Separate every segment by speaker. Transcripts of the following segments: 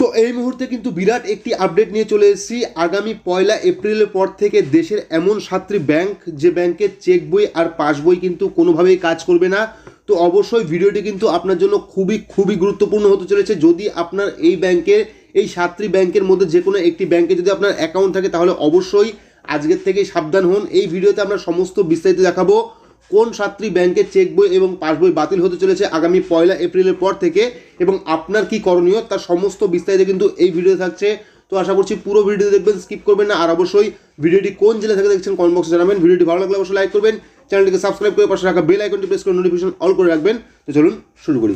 Speaker 1: তো এই মুহূর্তে কিন্তু বিরাট একটি আপডেট নিয়ে চলে এসেছি। আগামী পয়লা এপ্রিলের পর থেকে দেশের এমন সাতটি ব্যাংক যে ব্যাংকের চেক বই আর পাস বই কিন্তু কোনোভাবেই কাজ করবে না। তো অবশ্যই ভিডিওটি কিন্তু আপনার জন্য খুবই খুবই গুরুত্বপূর্ণ হতে চলেছে। যদি আপনার এই ব্যাংকের এই সাতটি ব্যাংকের মধ্যে যে কোনো একটি ব্যাংকে যদি আপনার অ্যাকাউন্ট থাকে, তাহলে অবশ্যই আজকের থেকেই সাবধান হন। এই ভিডিওতে আমরা সমস্ত বিস্তারিত দেখাবো। কোন সাতটি ব্যাংকের চেক বই এবং পাসবই বাতিল হতে চলেছে আগামী পয়লা এপ্রিলের পর থেকে এবং আপনার কি করণীয় তার সমস্ত বিস্তারিত কিন্তু এই ভিডিও থাকছে। তো আশা করছি পুরো ভিডিও দেখবেন স্কিপ করবেন না। আর অবশ্যই ভিডিওটি কোন জেলা থেকে দেখছেন কমেন্ট বক্সে জানাবেন। ভিডিওটি ভালো লাগলে অবশ্যই লাইক করবেন। চ্যানেলটিকে সাবস্ক্রাইব করে পাশে রাখা বেল আইকনটি প্রেস করে নোটিফিকেশন অল করে রাখবেন। তো চলুন শুরু করি।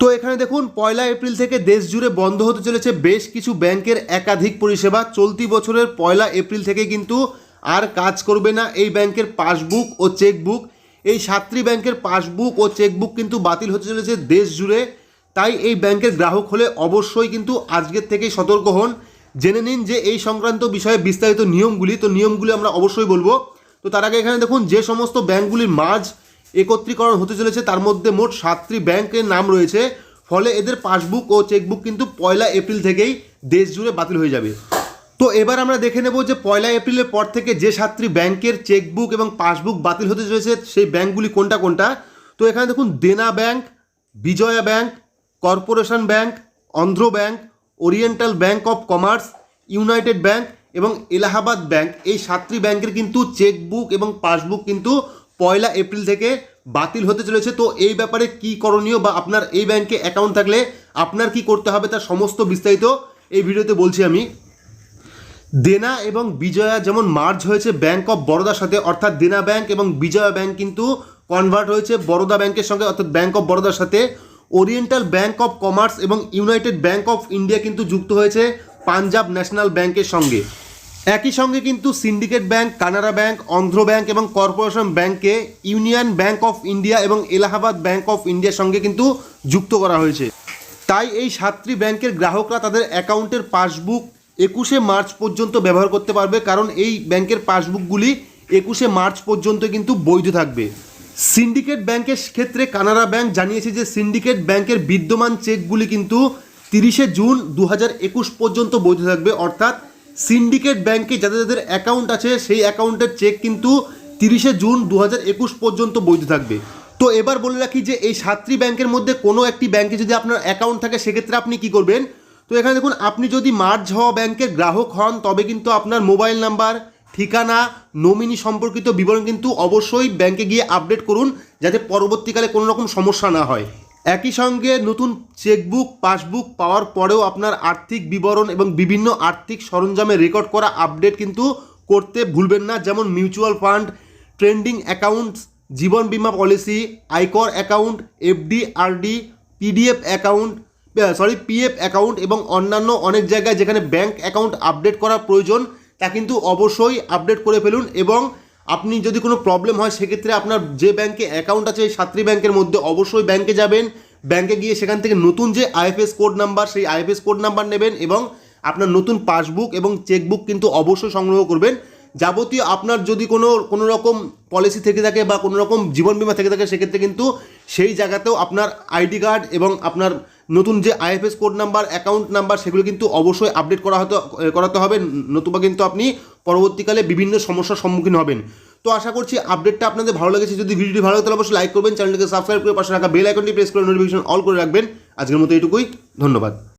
Speaker 1: তো এখানে দেখুন, পয়লা এপ্রিল থেকে দেশ জুড়ে বন্ধ হতে চলেছে বেশ কিছু ব্যাংকের একাধিক পরিষেবা। চলতি বছরের পয়লা এপ্রিল থেকে কিন্তু আর কাজ করবে না। এই ব্যাংকের পাসবুক ও চেকবুক। এই সাতটি ব্যাংকের পাসবুক ও চেকবুক কিন্তু বাতিল হতে চলেছে দেশ জুড়ে। তাই এই ব্যাংকের গ্রাহক হলে অবশ্যই কিন্তু আজকের থেকেই সতর্ক হন। জেনে নিন যে এই সংক্রান্ত বিষয়ে বিস্তারিত নিয়মগুলি। তো নিয়মগুলি আমরা অবশ্যই বলব। তো তার আগে এখানে দেখুন, যে সমস্ত ব্যাংকগুলির মাঝ একত্রীকরণ হতে চলেছে, তার মধ্যে মোট সাতটি ব্যাংকের নাম রয়েছে। ফলে এদের পাসবুক ও চেকবুক কিন্তু পয়লা এপ্রিল থেকেই দেশ জুড়ে বাতিল হয়ে যাবে। তো এবার আমরা দেখে নেব যে পয়লা এপ্রিলের পর থেকে যে সাতটি ব্যাংকের চেকবুক এবং পাসবুক বাতিল হতে চলেছে, সেই ব্যাংকগুলি কোনটা কোনটা? তো এখানে দেখুন, Dena Bank, Vijaya Bank, Corporation Bank, Andhra Bank, Oriental Bank of Commerce, United Bank এবং এলাহাবাদ ব্যাংক। এই সাতটি ব্যাংকের কিন্তু চেকবুক এবং পাসবুক কিন্তু পয়লা এপ্রিল থেকে বাতিল হতে চলেছে। তো এই ব্যাপারে কি করণীয় বা আপনার এই ব্যাংকে অ্যাকাউন্ট থাকলে আপনার কি করতে হবে তার সমস্ত বিস্তারিত এই ভিডিওতে বলছি আমি। দেনা এবং বিজয়া যেমন মার্জ হয়েছে ব্যাংক অফ বরোদার সাথে, অর্থাৎ দেনা ব্যাংক এবং বিজয়া ব্যাংক কিন্তু কনভার্ট হয়েছে বরোদা ব্যাংকের সঙ্গে, অর্থাৎ ব্যাংক অফ বরোদার সাথে। ওরিয়েন্টাল ব্যাংক অফ কমার্স এবং ইউনাইটেড ব্যাংক অফ ইন্ডিয়া কিন্তু যুক্ত হয়েছে পাঞ্জাব ন্যাশনাল ব্যাংকের সঙ্গে। একই সঙ্গে কিন্তু Syndicate Bank Canara Bank Andhra Bank এবং কর্পোরেশন ব্যাংকে ইউনিয়ন ব্যাংক অফ ইন্ডিয়া এবং এলাহাবাদ ব্যাংক অফ ইন্ডিয়ার সঙ্গে কিন্তু যুক্ত করা হয়েছে। তাই এই সাতটি ব্যাংকের গ্রাহকরা তাদের অ্যাকাউন্টের পাসবুক একুশে মার্চ পর্যন্ত ব্যবহার করতে পারবে, কারণ এই ব্যাংকের পাসবুকগুলি একুশে মার্চ পর্যন্ত কিন্তু বৈধ থাকবে। সিন্ডিকেট ব্যাংকের ক্ষেত্রে কানাড়া ব্যাংক জানিয়েছে যে সিন্ডিকেট ব্যাংকের বিদ্যমান চেকগুলি কিন্তু তিরিশে জুন দু পর্যন্ত বৈধ থাকবে। অর্থাৎ সিন্ডিকেট ব্যাংকে যাদের যাদের অ্যাকাউন্ট আছে, সেই অ্যাকাউন্টের চেক কিন্তু তিরিশে জুন দু পর্যন্ত বৈধ থাকবে। তো এবার বলে রাখি যে এই সাতটি ব্যাংকের মধ্যে কোনো একটি ব্যাংকে যদি আপনার অ্যাকাউন্ট থাকে, সেক্ষেত্রে আপনি কি করবেন? তো এখানে দেখুন, আপনি যদি মার্জ হওয়া ব্যাংকের গ্রাহক হন, তবে কিন্তু আপনার মোবাইল নাম্বার, ঠিকানা, নমিনি সম্পর্কিত বিবরণ কিন্তু অবশ্যই ব্যাংকে গিয়ে আপডেট করুন, যাতে পরবর্তীকালে কোনো রকম সমস্যা না হয়। একই সঙ্গে নতুন চেকবুক, পাসবুক পাওয়ার পরেও আপনার আর্থিক বিবরণ এবং বিভিন্ন আর্থিক সরঞ্জামে রেকর্ড করা আপডেট কিন্তু করতে ভুলবেন না। যেমন মিউচুয়াল ফান্ড, ট্রেন্ডিং অ্যাকাউন্টস জীবন বিমা পলিসি, আয়কর account FD RD PDF account sorry PF account এবং অন্যান্য অনেক জায়গায় যেখানে ব্যাংক অ্যাকাউন্ট আপডেট করা প্রয়োজন, তা কিন্তু অবশ্যই আপডেট করে ফেলুন এবং আপনি যদি কোনো প্রবলেম হয়, সেক্ষেত্রে আপনার যে ব্যাংকে অ্যাকাউন্ট আছে এই সাতটি ব্যাংকের মধ্যে অবশ্যই ব্যাংকে যাবেন। ব্যাংকে গিয়ে সেখান থেকে নতুন যে আইএফএস কোড নাম্বার সেই আইএফএস কোড নাম্বার নেবেন এবং আপনার নতুন পাসবুক এবং চেকবুক কিন্তু অবশ্যই সংগ্রহ করবেন। যাবতীয় আপনার যদি কোনো কোনো রকম পলিসি থেকে থাকে বা কোনো রকম জীবন বিমা থেকে থাকে, সেক্ষেত্রে কিন্তু সেই জায়গাতেও আপনার আইডি কার্ড এবং আপনার নতুন যে IFS code number account number, সেগুলো কিন্তু অবশ্যই আপডেট করা হতো করাতে হবে। নতুবা কিন্তু আপনি পরবর্তীকালে বিভিন্ন সমস্যার সম্মুখীন হবেন। তো আশা করছি আপডেটটা আপনাদের ভালো লেগেছে। যদি ভিডিওটি ভালো লাগে, তাহলে অবশ্যই লাইক করবেন। চ্যানেলটিকে সাবস্ক্রাইব করে পাশে রাখা বেল আইকনটি প্রেস করে নোটিফিকেশন অল করে রাখবেন। আজকের মতো এটুকুই ধন্যবাদ।